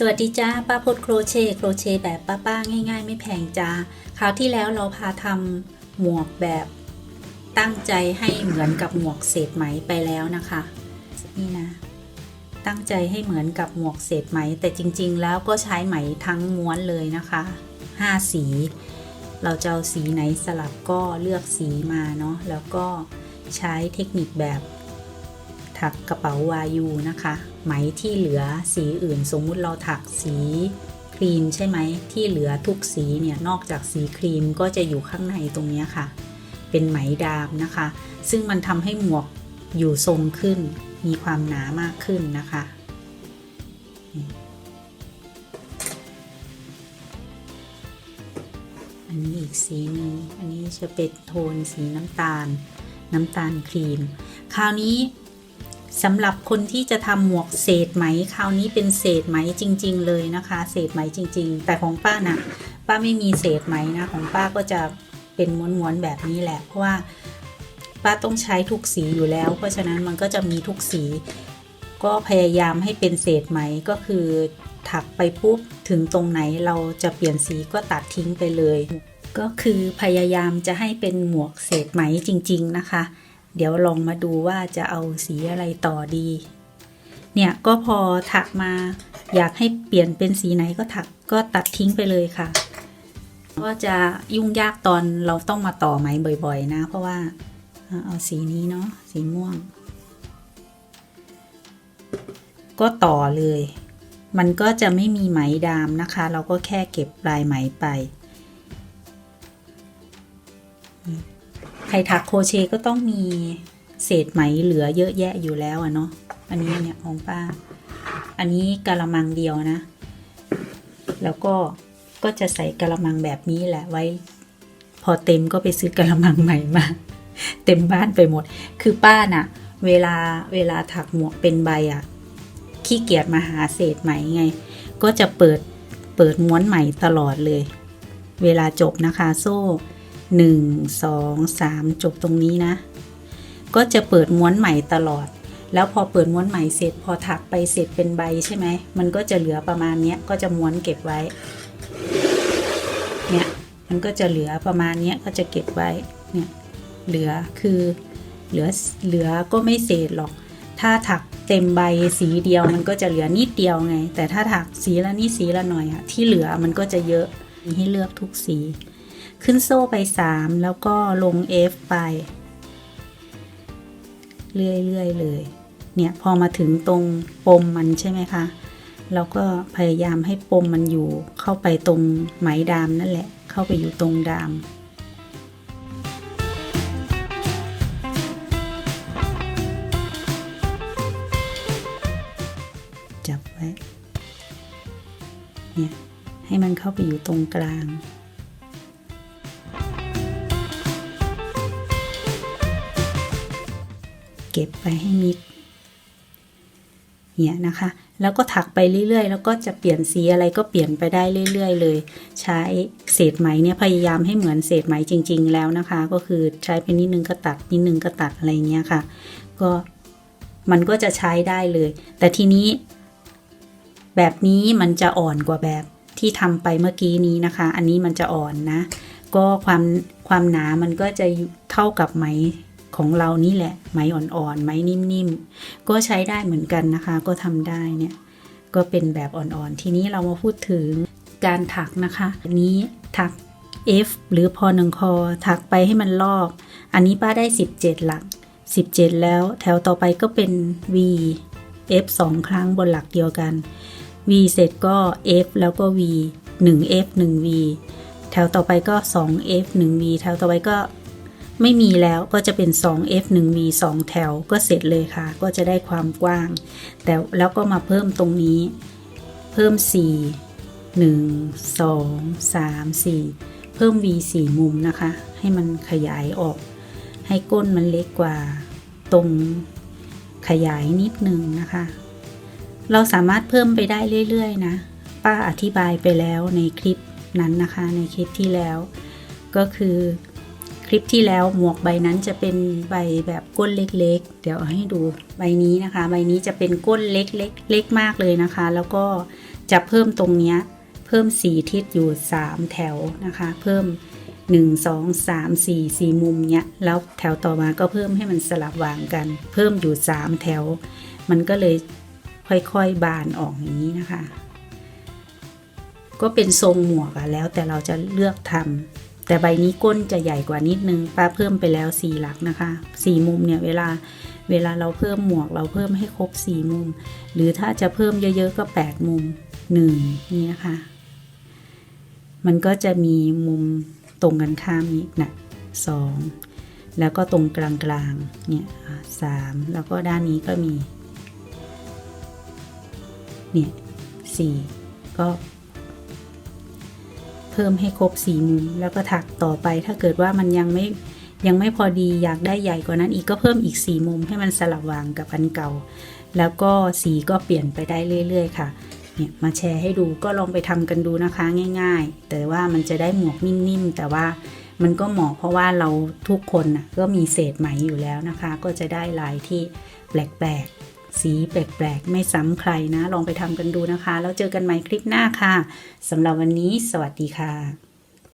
สวัสดีจ้าป้าพดโครเชต์โครเชต์แบบป้าๆง่าย ๆ ไม่แพงจ้าคราวที่แล้วเราพาทำหมวกแบบตั้งใจให้เหมือนกับหมวกเศษไหมไปแล้วนะคะนี่นะ ตั้งใจให้เหมือนกับหมวกเศษไหม แต่จริง ๆ แล้วก็ใช้ไหมทั้งม้วนเลยนะคะ 5 สี เราจะเอาสีไหนสลับก็เลือกสีมาเนาะแล้วก็ใช้เทคนิคแบบ ถักกระเป๋าวายูนะคะ ไหมที่เหลือสีอื่น สมมุติเราถักสีครีมใช่ไหมที่เหลือทุกสีเนี่ยนอกจากสีครีมก็จะอยู่ข้างในตรงนี้ค่ะ เป็นไหมดามนะคะ ซึ่งมันทำให้หมวกอยู่ทรงขึ้น มีความหนามากขึ้นนะคะอันนี้อีกสีหนึ่งอันนี้จะเป็นโทนสีน้ำตาล น้ำตาลครีม คราวนี้ สำหรับคนที่จะทำหมวกเศษไหม คราวนี้เป็นเศษไหมจริง ๆ เลยนะคะ เศษไหมจริง ๆ แต่ของป้านะ่ะป้าไม่มีเศษไหมนะของป้าก็จะเป็นม้วนๆแบบนี้แหละ เพราะว่าป้าต้องใช้ทุกสีอยู่แล้ว เพราะฉะนั้นมันก็จะมีทุกสี ก็พยายามให้เป็นเศษไหมก็คือถักไปปุ๊บถึงตรงไหนเราจะเปลี่ยนสีก็ตัดทิ้งไปเลย ก็คือพยายามจะให้เป็นหมวกเศษไหมจริง ๆ นะคะ เดี๋ยวลองมาดูว่าจะเอาสีอะไรต่อดี เนี่ยก็พอถักมา อยากให้เปลี่ยนเป็นสีไหนก็ถักก็ตัดทิ้งไปเลยค่ะ ก็จะยุ่งยากตอนเราต้องมาต่อไหมบ่อยๆ นะ เพราะว่าเอาสีนี้เนาะสีม่วง ก็ต่อเลย มันก็จะไม่มีไหมดามนะคะ เราก็แค่เก็บปลายไหมไป ใครถักโคเชก็ต้องมีเศษไหมเหลือเยอะแยะอยู่แล้วอะเนาะอันนี้เนี่ยของป้า อันนี้กะละมังเดียวนะ แล้วก็ก็จะใส่กะละมังแบบนี้แหละไว้ พอเต็มก็ไปซื้อกะละมังใหม่มา เต็มบ้านไปหมด คือป้าน่ะ เวลาเวลาถักหมวกเป็นใบอะขี้เกียจมาหาเศษไหมไง ก็จะเปิดเปิดม้วนใหม่ตลอดเลย เวลาจบนะคะโซ่ หนึ่งสองสามจบตรงนี้นะ ก็จะเปิดม้วนใหม่ตลอด แล้วพอเปิดม้วนใหม่เสร็จ พอถักไปเสร็จเป็นใบใช่ไหม มันก็จะเหลือประมาณนี้ก็จะม้วนเก็บไว้ เนี่ย มันก็จะเหลือประมาณนี้ก็จะเก็บไว้ เนี่ย เหลือคือเหลือเหลือก็ไม่เศษหรอก ถ้าถักเต็มใบสีเดียวมันก็จะเหลือนิดเดียวไง แต่ถ้าถักสีละนิดสีละหน่อยอะที่เหลือมันก็จะเยอะมีให้เลือกทุกสี ขึ้นโซ่ไป 3 แล้วก็ลง F ไป เรื่อยๆเลยเนี่ยพอมาถึงตรงปมมันใช่ไหมคะเราก็พยายามให้ปมมันอยู่เข้าไปตรงไหมดามนั่นแหละ เข้าไปอยู่ตรงดามจับไว้เนี่ยให้มันเข้าไปอยู่ตรงกลาง ก็บไปให้มิดเนี่ยนะคะ แล้วก็ถักไปเรื่อยๆ แล้วก็จะเปลี่ยนสีอะไรก็เปลี่ยนไปได้เรื่อย ๆ เลย ใช้เศษไหมเนี่ยพยายามให้เหมือนเศษไหมจริง ๆ แล้วนะคะ ก็คือใช้ไปนิดนึงก็ตัดนิดนึงก็ตัดอะไรเงี้ยค่ะ ก็มันก็จะใช้ได้เลย แต่ทีนี้ แบบนี้มันจะอ่อนกว่าแบบที่ทำไปเมื่อกี้นี้นะคะ อันนี้มันจะอ่อนนะ ก็ความความหนามันก็จะเท่ากับไหม ของเรานี่แหละไหมอ่อนๆไหมนิ่มๆ ก็ใช้ได้เหมือนกันนะคะ ก็ทำได้เนี่ย ก็เป็นแบบอ่อนๆ ทีนี้เรามาพูดถึงการถักนะคะ อันนี้ถัก F หรือพอหนึ่งคอถักไปให้มันรอบ อันนี้ป้าได้ 17 หลัก 17 แล้วแถวต่อไปก็เป็น V F 2 ครั้งบนหลักเดียวกัน V เสร็จก็ F แล้วก็ V 1 F 1 V แถวต่อไปก็ 2 F 1 V แถวต่อไปก็ ไม่มีแล้วก็จะเป็น 2 F 1 V 2 แถวก็เสร็จเลยค่ะ ก็จะได้ความกว้าง แต่แล้วก็มาเพิ่มตรงนี้ เพิ่ม 4 1 2 3 4 เพิ่ม V 4 มุมนะคะ ให้มันขยายออก ให้ก้นมันเล็กกว่าตรงขยายนิดนึงนะคะ เราสามารถเพิ่มไปได้เรื่อยๆนะ ป้าอธิบายไปแล้วในคลิปนั้นนะคะ ในคลิปที่แล้ว ก็คือ คลิปที่แล้วหมวกใบนั้นจะเป็นใบแบบก้นเล็กๆ เดี๋ยวให้ดูใบนี้นะคะ ใบนี้จะเป็นก้นเล็กๆเล็กมากเลยนะคะ แล้วก็จะเพิ่มตรงเนี้ยเพิ่มสีทิศอยู่ 3 แถวนะคะ เพิ่ม 1 2 3 4 4 มุมเนี้ยแล้วแถวต่อมาก็เพิ่มให้มันสลับวางกัน เพิ่มอยู่ 3 แถว มันก็เลยค่อยๆบานออกอย่างนี้นะคะ ก็เป็นทรงหมวกอะแล้วแต่เราจะเลือกทำ แต่ใบนี้ก้นจะใหญ่กว่านิดนึงป้าเพิ่มไปแล้วสี่หลักนะคะสี่มุมเนี่ยเวลาเวลาเราเพิ่มหมวกเราเพิ่มให้ครบสี่มุม หรือถ้าจะเพิ่มเยอะๆก็แปดมุมหนึ่งนี่นะคะมันก็จะมีมุมตรงกันข้ามนี้นะสองแล้วก็ตรงกลางๆเนี่ยสามแล้วก็ด้านนี้ก็มีเนี่ยสี่ก็ พิ่มให้ครบสีมุม แล้วก็ถักต่อไปถ้าเกิดว่ามันยังไม่ยังไม่พอดีอยากได้ใหญ่กว่านั้นอีกก็เพิ่มอีกสีมุมให้มันสลับวางกับอันเก่า แล้วก็สีก็เปลี่ยนไปได้เรื่อย ๆ ค่ะเนี่ยมาแชร์ให้ดูก็ลองไปทำกันดูนะคะง่าย ๆ แต่ว่ามันจะได้หมวกนิ่มๆแต่ว่ามันก็เหมาะเพราะว่าเราทุกคนน่ะก็มีเศษไหมอยู่แล้วนะคะ ก็จะได้ลายที่แปลกๆ สีแปลกๆ ไม่ซ้ำใครนะ ลองไปทำกันดูนะคะ แล้วเจอกันใหม่คลิปหน้าค่ะสำหรับวันนี้ สวัสดีค่ะ